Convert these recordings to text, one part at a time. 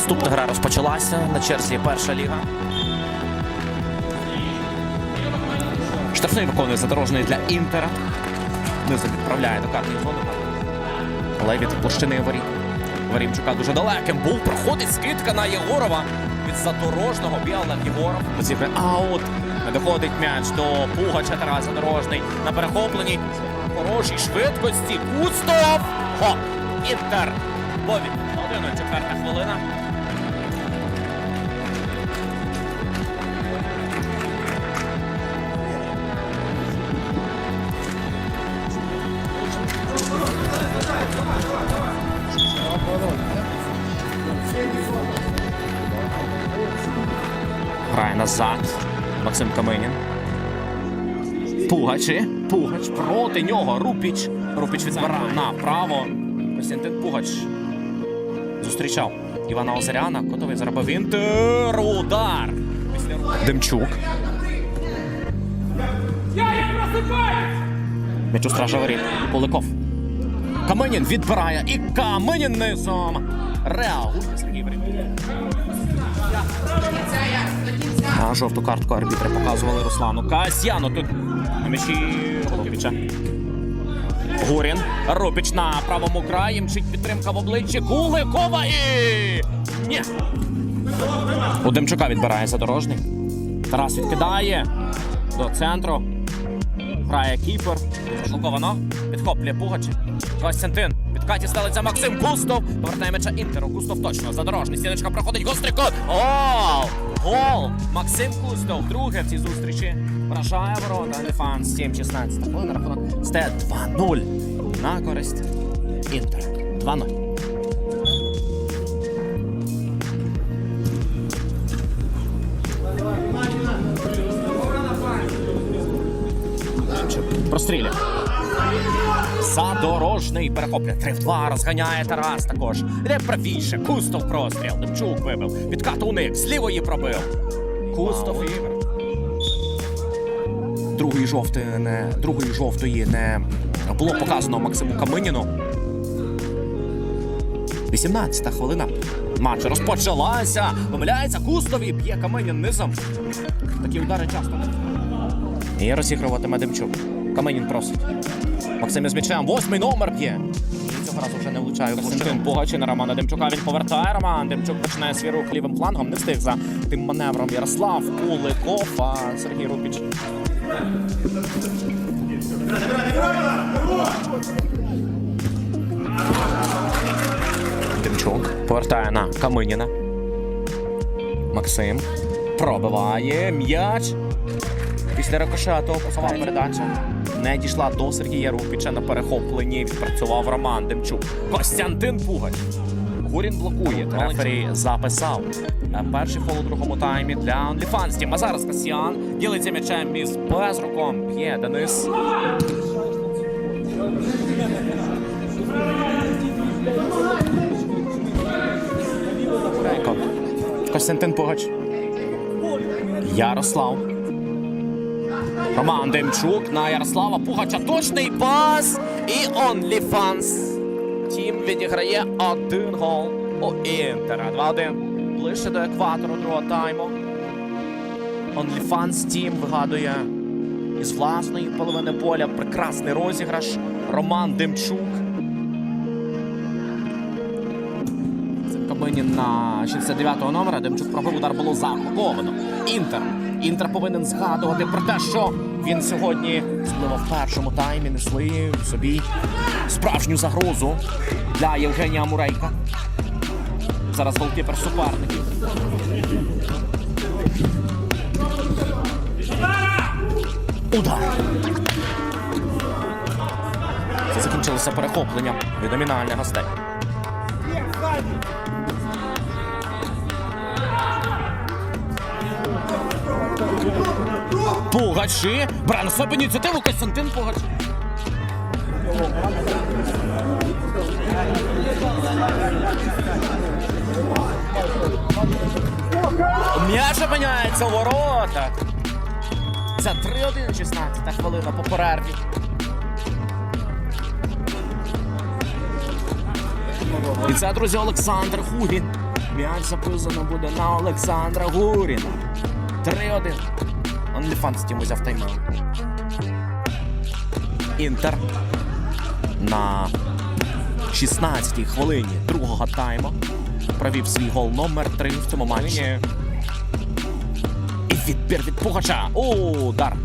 Наступна гра розпочалася на черзі перша ліга. Штрафний виконує задорожний для Інтера. Низом відправляє до карної зони. Але від площини воріт. Варімчука дуже далеким був. Проходить скидка на Єгорова. Від задорожного Біалев Єгоров. Розіграє аут. Доходить м'яч до Пугача Тарас Задорожний на перехопленні. Хорошій швидкості. Кустов! Хоп! Інтер! Бові. 1-4 хвилина. Грає назад. Максим Каменін. Пугачі. Пугач проти нього. Рупіч. Рупіч відбирає направо. Костянтин Пугач. Зустрічав Івана Озаряна. Котовий заробив інтер. Удар. Демчук. М'яч у стража воріт. Куликов. Каменін відбирає. І Каменін низом. Реагує Сергій Брин. А жовту картку арбітри показували Руслану Касьяну. Тут на м'ячі Голубівича. Гурін. Рупіч на правому краї. Мчить підтримка в обличчі. Куликова і. Ні. У Демчука відбирає задорожний. Тарас відкидає до центру. Грає кіпер. Заблоковано. Підхоплює Пугач. Костянтин. Підкаті стелиться Максим Кустов. Повертає м'яча Інтеру. Кустов точно. Задорожний. Стіночка проходить. Гострий кут. Гол! Гол! Максим Кустов. Друге в цій зустрічі. Вражає ворота. Дефанс 7-16. Хвилина рахунок. Сте 2-0. На користь Інтера. 2-0. Прострілює. Задорожний перехоплює. 3 в 2 розганяє Тарас також. Іде правіше. Кустов простріл. Демчук вибив. Відкат уник. З лівої пробив. Кустов ігор. Другої жовтої не другої жовтої не було показано Максиму Каминіну. 18-та хвилина. Матч розпочалася. Помиляється Кустов і б'є Каменін низом. Такі удари часто. І розігруватиме Демчук. Каменін просить. Максим із м'ячем. Восьмий номер б'є. Цього разу вже не влучає Костянтин Пугач на Романа Демчука. Він повертає Роман. Демчук починає свій рух лівим флангом. Не встиг за тим маневром Ярослав Куликов, а Сергій Рупіч. Демчук повертає на Каминіна. Максим пробиває м'яч. Після рикошету посова передача не дійшла до Сергія Рупіча на перехопленні. Відпрацював Роман Демчук. Костянтин Пугач. Гурін блокує. Рефері записав. Е, Перший фол у другому таймі для OnlyFans. Тім. А зараз Касьян ділиться м'ячем із безруком. Б'є Денис. Костянтин Пугач. Ярослав. Роман Демчук на Ярослава Пугача. Точний пас. І OnlyFans. Тім відіграє один гол у Інтера. 2-1. Ближче до екватору другого тайму. OnlyFans Тім вигадує із власної половини поля прекрасний розіграш. Роман Демчук. Каминін на 69-го номера. Демчук пробив удар було заблоковано. Інтер. Інтер повинен згадувати про те, що він сьогодні особливо в першому таймі несли собі справжню загрозу для Євгенія Мурейка. Зараз голкіпер суперників. Удар. Це закінчилося перехопленням від номінальних гостей. Пугачі. Бере на себе ініціативу Костянтин Пугач. М'яч опиняється у воротах. Це 3-1 16 хвилина по перерві. І це, друзі, Олександр Хугін. М'яч записано буде на Олександра Гуріна. 3-1. OnlyFans тім взяв тайм-аут. Інтер на 16-й хвилині другого тайму провів свій гол номер 3 в цьому матчі. І відбір від Пугача. Удар.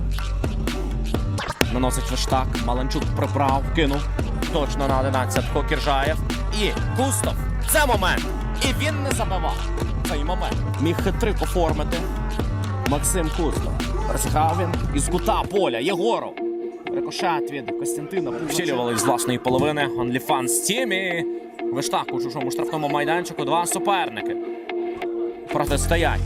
Наносить Вештак. Маланчук прибрав, кинув. Точно на 11 Кіржаєв. І Кустов. Це момент. І він не забивав. Цей момент. Міг хитрик оформити. Максим Кустов. Розіграв із кута поля. Єгоров. Рикошет від Костянтина. Вчилювали з власної половини. OnlyFans Team і Вештак у чужому штрафному майданчику. Два суперники. Протистоять.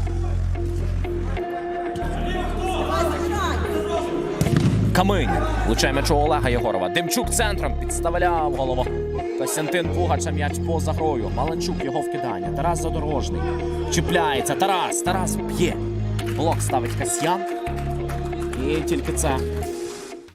Каминь. Влучає м'яч Олега Єгорова. Демчук центром підставляв голову. Костянтин Пугача м'яч поза грою. Маленчук його вкидання. Тарас Задорожний. Чіпляється. Тарас. Тарас б'є. Блок ставить Касьян. І тільки це